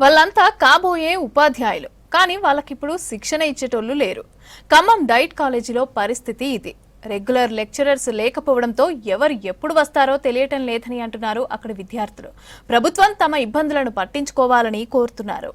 వాళ్ళంతా కాబోయే ఉపాధ్యాయులు. కానీ వాళ్ళకిప్పుడు శిక్షణ ఇచ్చేటోళ్ళు లేరు. ఖమ్మం డైట్ కాలేజీలో పరిస్థితి ఇది. రెగ్యులర్ లెక్చరర్స్ లేకపోవడంతో ఎవరు ఎప్పుడు వస్తారో తెలియటం లేదని అంటున్నారు అక్కడి విద్యార్థులు. ప్రభుత్వం తమ ఇబ్బందులను పట్టించుకోవాలని కోరుతున్నారు.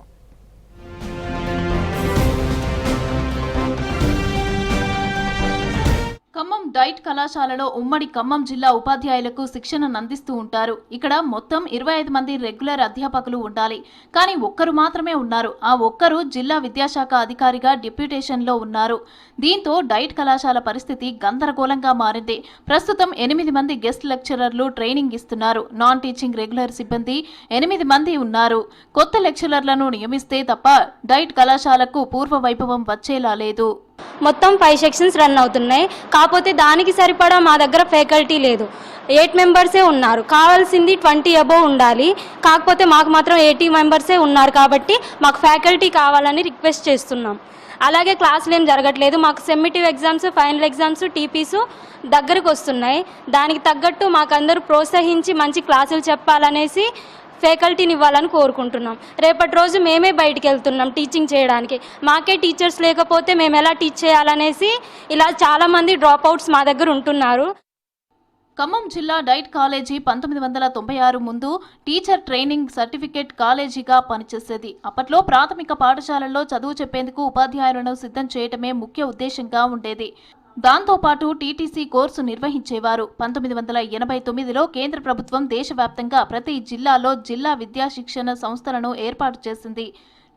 గైడ్ డైట్ కళాశాలలో ఉమ్మడి ఖమ్మం జిల్లా ఉపాధ్యాయులకు శిక్షణను అందిస్తూ ఉంటారు. ఇక్కడ మొత్తం ఇరవై ఐదు మంది రెగ్యులర్ అధ్యాపకులు ఉండాలి. కానీ ఒక్కరు మాత్రమే ఉన్నారు. ఆ ఒక్కరు జిల్లా విద్యాశాఖ అధికారిగా డిప్యూటేషన్లో ఉన్నారు. దీంతో డైట్ కళాశాల పరిస్థితి గందరగోళంగా మారింది. ప్రస్తుతం ఎనిమిది మంది గెస్ట్ లెక్చరర్లు ట్రైనింగ్ ఇస్తున్నారు. నాన్ టీచింగ్ రెగ్యులర్ సిబ్బంది ఎనిమిది మంది ఉన్నారు. కొత్త లెక్చరర్లను నియమిస్తే తప్ప డైట్ కళాశాలకు పూర్వ వైభవం వచ్చేలా లేదు. మొత్తం ఫైవ్ సెక్షన్స్ రన్ అవుతున్నాయి. కాకపోతే దానికి సరిపడా మా దగ్గర ఫ్యాకల్టీ లేదు. ఎయిట్ మెంబర్సే ఉన్నారు. కావాల్సింది ట్వంటీ అబోవ్ ఉండాలి. కాకపోతే మాకు మాత్రం ఎయిటీ మెంబర్సే ఉన్నారు కాబట్టి మాకు ఫ్యాకల్టీ కావాలని రిక్వెస్ట్ చేస్తున్నాం. అలాగే క్లాసులు ఏం జరగట్లేదు. మాకు సెమ్మిటివ్ ఎగ్జామ్స్ ఫైనల్ ఎగ్జామ్స్ టీపీస్ దగ్గరకు వస్తున్నాయి. దానికి తగ్గట్టు మాకు అందరూ ప్రోత్సహించి మంచి క్లాసులు చెప్పాలనేసి ఫ్యాకల్టీని ఇవ్వాలని కోరుకుంటున్నాం. రేపటి రోజు మేమే బయటికి వెళ్తున్నాం టీచింగ్ చేయడానికి. మాకే టీచర్స్ లేకపోతే మేము ఎలా టీచ్ చేయాలనేసి ఇలా చాలామంది డ్రాప్ అవుట్స్ మా దగ్గర ఉంటున్నారు. ఖమ్మం జిల్లా డైట్ కాలేజీ పంతొమ్మిది వందల తొంభై ఆరు ముందు టీచర్ ట్రైనింగ్ సర్టిఫికేట్ కాలేజీగా పనిచేసేది. అప్పట్లో ప్రాథమిక పాఠశాలల్లో చదువు చెప్పేందుకు ఉపాధ్యాయులను సిద్ధం చేయటమే ముఖ్య ఉద్దేశంగా ఉండేది. దాంతోపాటు టీటీసీ కోర్సు నిర్వహించేవారు. పంతొమ్మిది వందల ఎనభై తొమ్మిదిలో కేంద్ర ప్రభుత్వం దేశవ్యాప్తంగా ప్రతి జిల్లాలో జిల్లా విద్యా శిక్షణ సంస్థలను ఏర్పాటు చేసింది.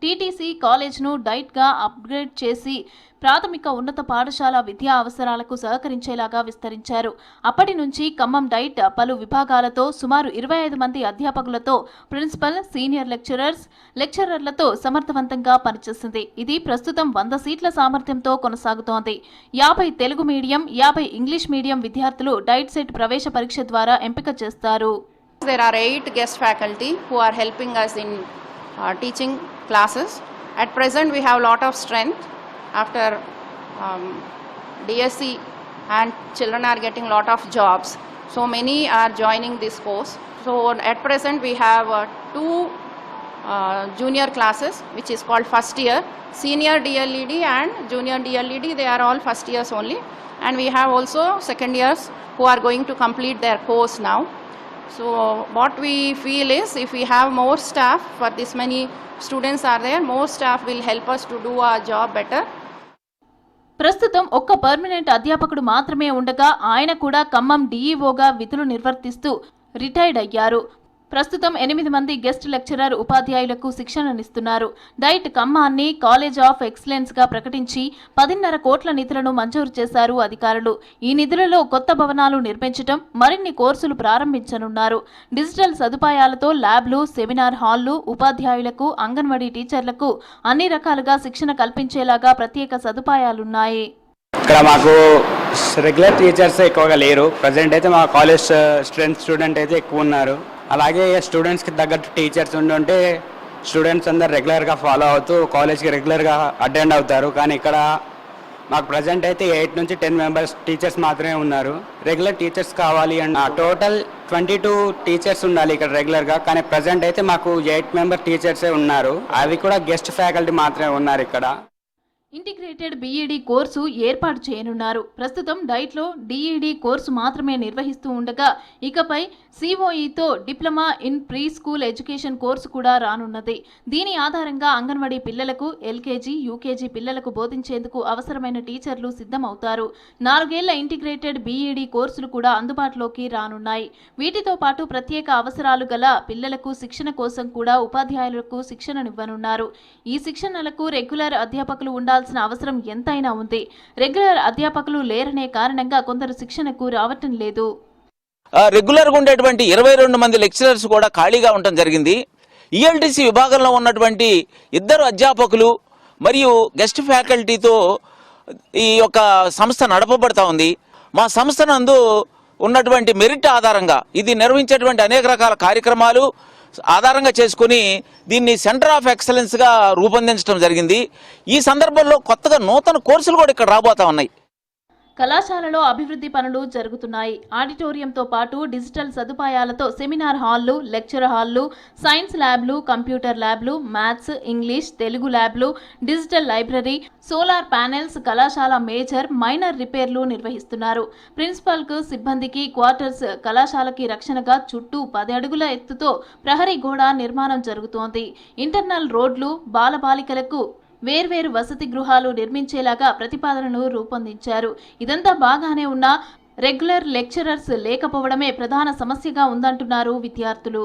టీటీసీ కాలేజ్ను డైట్గా అప్గ్రేడ్ చేసి ప్రాథమిక ఉన్నత పాఠశాల విద్యా అవసరాలకు సహకరించేలాగా విస్తరించారు. అప్పటి నుంచి ఖమ్మం డైట్ పలు విభాగాలతో సుమారు ఇరవై ఐదు మంది అధ్యాపకులతో ప్రిన్సిపల్ సీనియర్ లెక్చరర్స్ లెక్చరర్లతో సమర్థవంతంగా పనిచేసింది. ఇది ప్రస్తుతం వంద సీట్ల సామర్థ్యంతో కొనసాగుతోంది. యాభై తెలుగు మీడియం యాభై ఇంగ్లీష్ మీడియం విద్యార్థులు డైట్ సెట్ ప్రవేశ పరీక్ష ద్వారా ఎంపిక చేస్తారు. There are eight guest faculty who are helping us in uh, teaching. Classes. At present, we have a lot of strength after um, DSC and children are getting lot of jobs. So many are joining this course. So at present, we have uh, two uh, junior classes, which is called first year. Senior DLED and junior DLED, they are all first years only. And we have also second years who are going to complete their course now. So what we feel is if we have more staff for this many students are there, more staff will help us to do our job better. ప్రస్తుతం ఒక్క permanent అధ్యాపకుడు మాత్రమే ఉండగా ఆయన కూడా ఖమ్మం డీఈఓగా విధులు నిర్వర్తిస్తూ retired అయ్యారు ప్రస్తుతం ఎనిమిది మంది గెస్ట్ లెక్చరర్ ఉపాధ్యాయులకు శిక్షణనిస్తున్నారు. డైట్ ఖమ్మాన్ని కాలేజ్ ఆఫ్ ఎక్సలెన్స్గా ప్రకటించి పదిన్నర కోట్ల నిధులను మంజూరు చేశారు అధికారులు. ఈ నిధులలో కొత్త భవనాలు నిర్మించటం మరిన్ని కోర్సులు ప్రారంభించనున్నారు. డిజిటల్ సదుపాయాలతో ల్యాబ్లు సెమినార్ హాళ్ళు ఉపాధ్యాయులకు అంగన్వాడీ టీచర్లకు అన్ని రకాలుగా శిక్షణ కల్పించేలాగా ప్రత్యేక సదుపాయాలున్నాయి. ఇక్కడ మాకు రెగ్యులర్ టీచర్స్ ఎక్కువగా లేరు. ప్రజెంట్ అయితే మా కాలేజ్ స్ట్రెంత్ స్టూడెంట్ అయితే ఎక్కువ ఉన్నారు. అలాగే స్టూడెంట్స్కి తగ్గట్టు టీచర్స్ ఉండి ఉంటే స్టూడెంట్స్ అందరు రెగ్యులర్గా ఫాలో అవుతూ కాలేజ్కి రెగ్యులర్గా అటెండ్ అవుతారు. కానీ ఇక్కడ మాకు ప్రజెంట్ అయితే ఎయిట్ నుంచి టెన్ మెంబర్స్ టీచర్స్ మాత్రమే ఉన్నారు. రెగ్యులర్ టీచర్స్ కావాలి and total twenty two teachers ఉండాలి ఇక్కడ రెగ్యులర్గా కానీ ప్రజెంట్ అయితే మాకు ఎయిట్ మెంబర్ టీచర్సే ఉన్నారు. అవి కూడా గెస్ట్ ఫ్యాకల్టీ మాత్రమే ఉన్నారు ఇక్కడ. ఇంటిగ్రేటెడ్ బీఈడీ కోర్సు ఏర్పాటు చేయనున్నారు. ప్రస్తుతం డైట్లో డీఈడీ కోర్సు మాత్రమే నిర్వహిస్తూ ఉండగా ఇకపై సిఓఈతో diploma in pre school education course కూడా రానున్నది. దీని ఆధారంగా అంగన్వాడీ పిల్లలకు ఎల్కేజీ యూకేజీ పిల్లలకు బోధించేందుకు అవసరమైన టీచర్లు సిద్ధమవుతారు. నాలుగేళ్ళ ఇంటిగ్రేటెడ్ బీఈడీ కోర్సులు కూడా అందుబాటులోకి రానున్నాయి. వీటితో పాటు ప్రత్యేక అవసరాలు గల పిల్లలకు శిక్షణ కోసం కూడా ఉపాధ్యాయులకు శిక్షణనివ్వనున్నారు. ఈ శిక్షణలకు రెగ్యులర్ అధ్యాపకులు ఉండాలి ఉండాల్సిన అవసరం ఎంతైనా ఉంది. రెగ్యులర్ అధ్యాపకులు లేరనే కారణంగా కొందరు శిక్షణకు రావటం లేదు. రెగ్యులర్గా ఉండేటువంటి ఇరవై రెండు మంది లెక్చరర్స్ కూడా ఖాళీగా ఉండటం జరిగింది. ఈఎల్టీసీ విభాగంలో ఉన్నటువంటి ఇద్దరు అధ్యాపకులు మరియు గెస్ట్ ఫ్యాకల్టీతో ఈ యొక్క సంస్థ నడపబడతా ఉంది. మా సంస్థ నందు ఉన్నటువంటి మెరిట్ ఆధారంగా ఇది నిర్వహించేటువంటి అనేక రకాల కార్యక్రమాలు ఆధారంగా చేసుకుని దీన్ని సెంటర్ ఆఫ్ ఎక్సలెన్స్గా రూపొందించడం జరిగింది. ఈ సందర్భంలో కొత్తగా నూతన కోర్సులు కూడా ఇక్కడ రాబోతా ఉన్నాయి. కళాశాలలో అభివృద్ధి పనులు జరుగుతున్నాయి. ఆడిటోరియంతో పాటు డిజిటల్ సదుపాయాలతో సెమినార్ హాళ్ళు లెక్చర్ హాళ్ళు సైన్స్ ల్యాబ్లు కంప్యూటర్ ల్యాబ్లు మ్యాథ్స్ ఇంగ్లీష్ తెలుగు ల్యాబ్లు డిజిటల్ లైబ్రరీ సోలార్ ప్యానెల్స్ కళాశాల మేజర్ మైనర్ రిపేర్లు నిర్వహిస్తున్నారు. ప్రిన్సిపల్కు సిబ్బందికి క్వార్టర్స్ కళాశాలకి రక్షణగా చుట్టూ పది అడుగుల ఎత్తుతో ప్రహరీ గోడ నిర్మాణం జరుగుతోంది. ఇంటర్నల్ రోడ్లు బాలబాలికలకు వేర్వేరు వసతి గృహాలు నిర్మించేలాగా ప్రతిపాదనను రూపొందించారు. ఇదంతా బాగానే ఉన్నా రెగ్యులర్ లెక్చరర్స్ లేకపోవడమే ప్రధాన సమస్యగా ఉందంటున్నారు విద్యార్థులు.